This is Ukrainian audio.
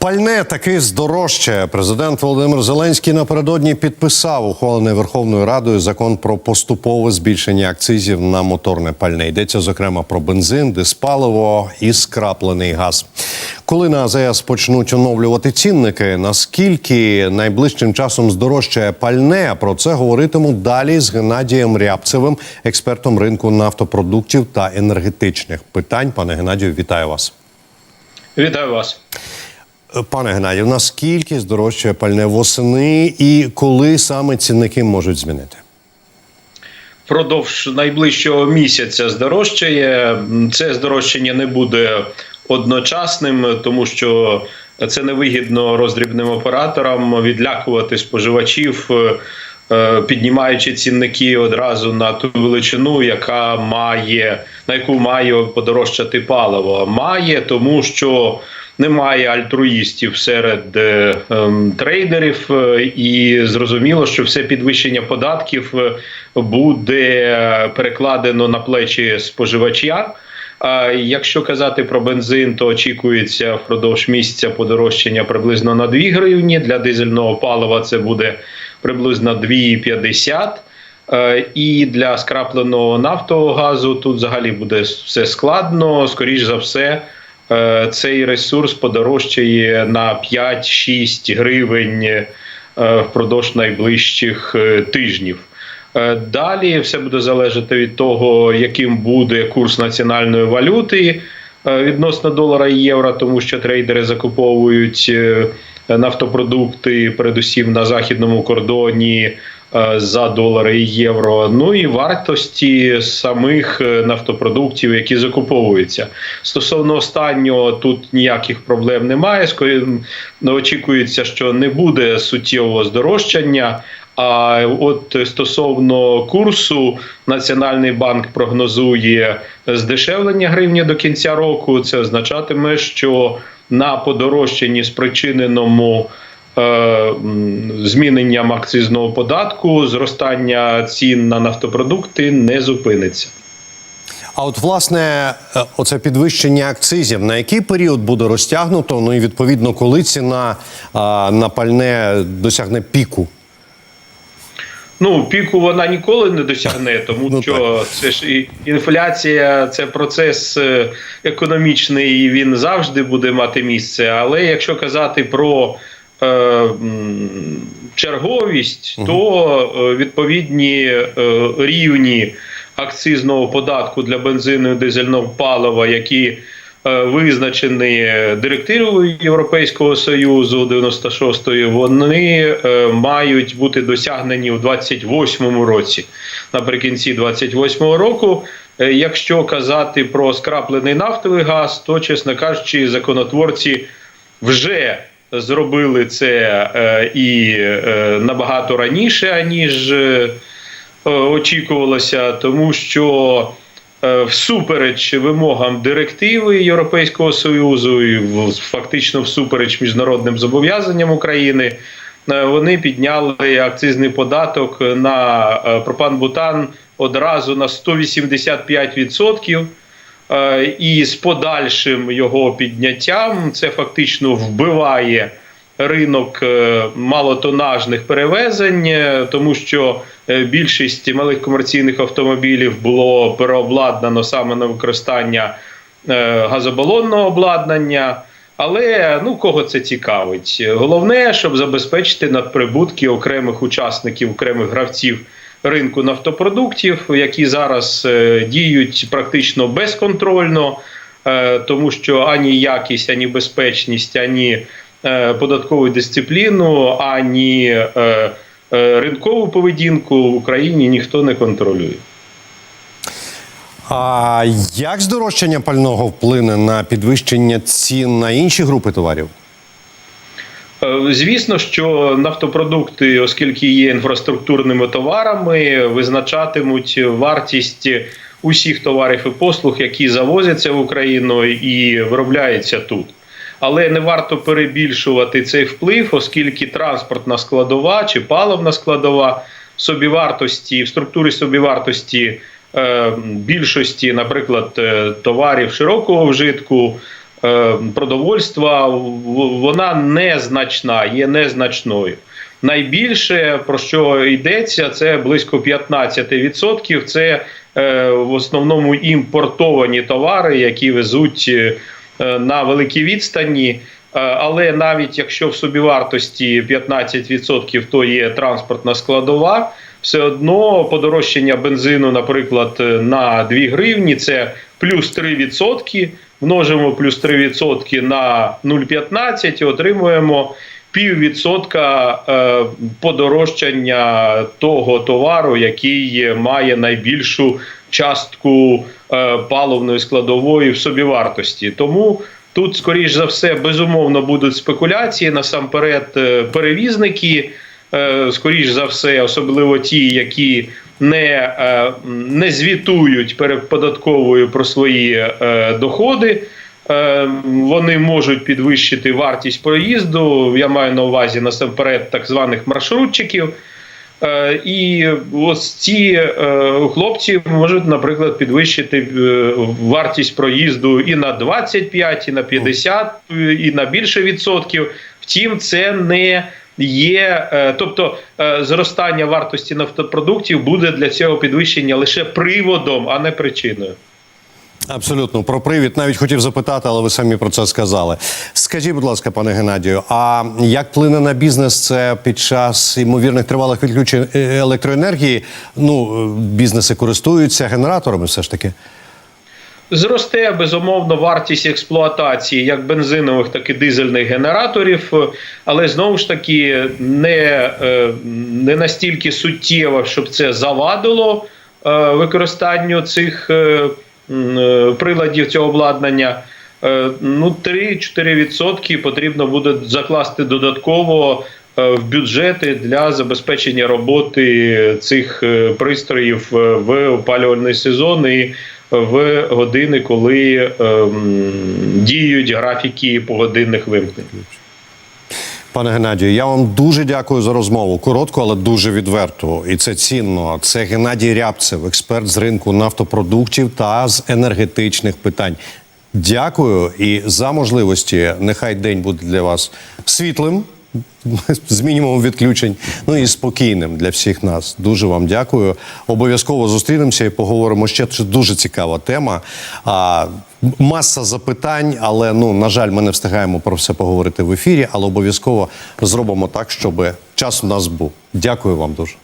Пальне таки здорожчає. Президент Володимир Зеленський напередодні підписав ухвалений Верховною Радою закон про поступове збільшення акцизів на моторне пальне. Йдеться зокрема про бензин, диспаливо і скраплений газ. Коли на АЗС почнуть оновлювати цінники, наскільки найближчим часом здорожчає пальне? Про це говоритиму далі з Геннадієм Рябцевим, експертом ринку нафтопродуктів та енергетичних питань. Пане Геннадію, вітаю вас. Вітаю вас. Пане Геннадію, наскільки здорожчає пальне восени і коли саме цінники можуть змінити? Впродовж найближчого місяця здорожчає. Це здорожчання не буде одночасним, тому що це невигідно роздрібним операторам відлякувати споживачів, е, піднімаючи цінники одразу на ту величину, яка має на яку має подорожчати паливо. Має тому, що немає альтруїстів серед е, ем, трейдерів, е, і зрозуміло, що все підвищення податків е, буде перекладено на плечі споживача. А якщо казати про бензин, то очікується впродовж місяця подорожчання приблизно на 2 гривні. Для дизельного палива це буде приблизно 2,50. Е, І для скрапленого нафтового газу тут взагалі буде все складно. Скоріш за все, е, цей ресурс подорожчає на 5-6 гривень е, впродовж найближчих тижнів. Далі все буде залежати від того, яким буде курс національної валюти відносно долара і євро, тому що трейдери закуповують нафтопродукти, передусім на західному кордоні за долари і євро. Ну і вартості самих е, нафтопродуктів, які закуповуються. Стосовно останнього, тут ніяких проблем немає. Ну, очікується, що не буде суттєвого здорожчання. А от стосовно курсу, Національний банк прогнозує здешевлення гривні до кінця року. Це означатиме, що на подорожчанні, спричиненому е, зміненням акцизного податку, зростання цін на нафтопродукти не зупиниться. А от власне, е, оце підвищення акцизів на який період буде розтягнуто? Ну і відповідно, коли ціна на пальне досягне піку? Ну, піку вона ніколи не досягне, тому Ну, що це ж і інфляція, це процес е, економічний, і він завжди буде мати місце. Але якщо казати про е, черговість, то е, відповідні е, рівні акцизного податку для бензину і дизельного палива, які е, визначені директивою Європейського союзу 96-ї, вони е, мають бути досягнені у 28-му році. Наприкінці 28-го року. Е, Якщо казати про скраплений нафтовий газ, то чесно кажучи, законотворці вже зробили це е, і е, набагато раніше, аніж е, очікувалося, тому що всупереч вимогам директиви Європейського союзу і фактично всупереч міжнародним зобов'язанням України. Вони підняли акцизний податок на пропан-бутан одразу на 185%. Е, І з подальшим його підняттям це фактично вбиває ринок е, малотонажних перевезень, е, тому що більшість малих комерційних автомобілів було переобладнано саме на використання газобалонного обладнання. Але ну кого це цікавить? Головне, щоб забезпечити надприбутки окремих учасників, окремих гравців ринку нафтопродуктів, які зараз е, діють практично безконтрольно, е, тому що ані якість, ані безпечність, ані е, податкову дисципліну, ані ринкову поведінку в Україні ніхто не контролює. А як здорожчання пального вплине на підвищення цін на інші групи товарів? Е, Звісно, що нафтопродукти, оскільки є інфраструктурними товарами, визначатимуть вартість усіх товарів і послуг, які завозяться в Україну і виробляються тут. Але не варто перебільшувати цей вплив, оскільки транспортна складова чи паливна складова собівартості, в структурі собівартості е, більшості, наприклад, е, товарів широкого вжитку продовольства, вона незначна, є незначною. Найбільше про що йдеться, це близько 15%. Це е, в основному імпортовані товари, які везуть е, на великі відстані. Е, Але навіть якщо в собівартості 15% то є транспортна складова, все одно подорожчання бензину, наприклад, е, на 2 гривні це плюс 3%. Множимо плюс 3% на 0,15 і отримуємо піввідсотка е, подорожчання того товару, який має найбільшу частку е, паливної складової в собівартості. Тому тут, скоріш за все, безумовно будуть спекуляції. Насамперед, е, перевізники, скоріш за все, особливо ті, які не, е, не звітують перед податковою про свої е, доходи. Е, Вони можуть підвищити вартість проїзду. Я маю на увазі насамперед так званих маршрутчиків. І ось ці хлопці можуть, наприклад, підвищити вартість проїзду і на 25, і на 50, і на більше відсотків. Втім, це не є. е, Тобто е, зростання вартості нафтопродуктів буде для цього підвищення лише приводом, а не причиною. Абсолютно про привід навіть хотів запитати, але ви самі про це сказали. Скажіть, будь ласка, пане Геннадію, а як вплине на бізнес це під час ймовірних тривалих відключень е, електроенергії? Ну, бізнеси користуються генераторами, все ж таки. Зросте безумовно вартість експлуатації як бензинових, так і дизельних генераторів, але знову ж таки не, е, не настільки суттєво, щоб це завадило е, використанню цих е, приладів цього обладнання. Ну, 3-4% потрібно буде закласти додатково в бюджети для забезпечення роботи цих пристроїв в опалювальний сезон і в години, коли ем, діють графіки погодинних вимкнень. Пане Геннадію, я вам дуже дякую за розмову. Коротко, але дуже відверто. І це цінно. Це Геннадій Рябцев, експерт з ринку нафтопродуктів та з енергетичних питань. Дякую і за можливості. Нехай день буде для вас світлим, з мінімумом відключень, ну і спокійним для всіх нас. Дуже вам дякую. Обов'язково зустрінемося і поговоримо ще. Дуже цікава тема. А, маса запитань, але ну на жаль, ми не встигаємо про все поговорити в ефірі, але обов'язково зробимо так, щоб час у нас був. Дякую вам дуже.